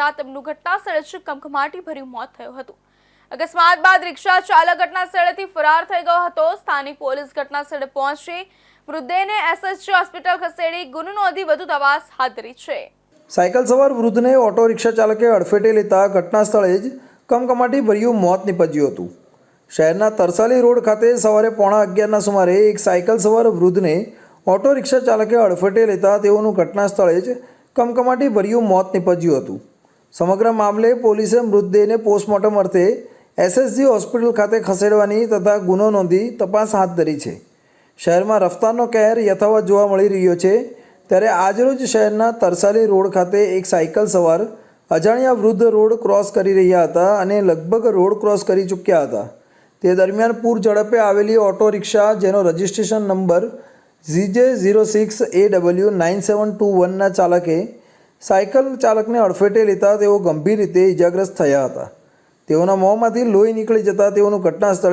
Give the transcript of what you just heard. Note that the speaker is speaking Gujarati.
તા તેમનું ઘટના સ્થળે જ કમકમાટી ભર્યું મોત થયું હતું. અકસ્માત બાદ રિક્ષા ચાલક ઘટના સ્થળેથી ફરાર થઈ ગયો હતો. સ્થાનિક પોલીસ ઘટના સ્થળે પહોંચી મૃતદેહને એસએસજી હોસ્પિટલ ખસેડી ગુનો નોંધી વધુ તપાસ હાથ ધરી છે. સાયકલ સવાર વૃદ્ધને ઓટો રિક્ષા ચાલકે અડફેટે લેતા ઘટના સ્થળે જ કમકમાટી ભર્યું મોત નીપજ્યું હતું. શહેરના તરસાલી રોડ ખાતે સવારે પોણા અગિયારના સુમારે એક સાયકલ સવાર વૃદ્ધને ઓટો રિક્ષા ચાલકે અડફેટે લેતા તેઓનું ઘટના સ્થળે જ કમકમાટી ભર્યું મોત નીપજ્યું હતું. સમગ્ર મામલે પોલીસે મૃતદેહને પોસ્ટમોર્ટમ અર્થે એસએસજી હોસ્પિટલ ખાતે ખસેડવાની તથા ગુનો નોંધી તપાસ હાથ ધરી છે. શહેરમાં રફતારનો કહેર યથાવત જોવા મળી રહ્યો છે. ત્યારે આજરોજ શહેરના તરસાલી રોડ ખાતે એક સાયકલ સવાર અજાણ્યા વૃદ્ધ રોડ ક્રોસ કરી રહ્યા હતા અને લગભગ રોડ ક્રોસ કરી ચૂક્યા હતા. તે દરમિયાન પૂર ઝડપે આવેલી ઓટો રિક્ષા જેનો registration number GJ zero six A W nine seven two વનના ચાલકે સાયકલ ચાલકને અડફેટે લેતા તેઓ ગંભીર રીતે ઇજાગ્રસ્ત થયા હતા. તેઓના મોંમાંથી લોહી નીકળી જતા તેઓનું ઘટના સ્થળે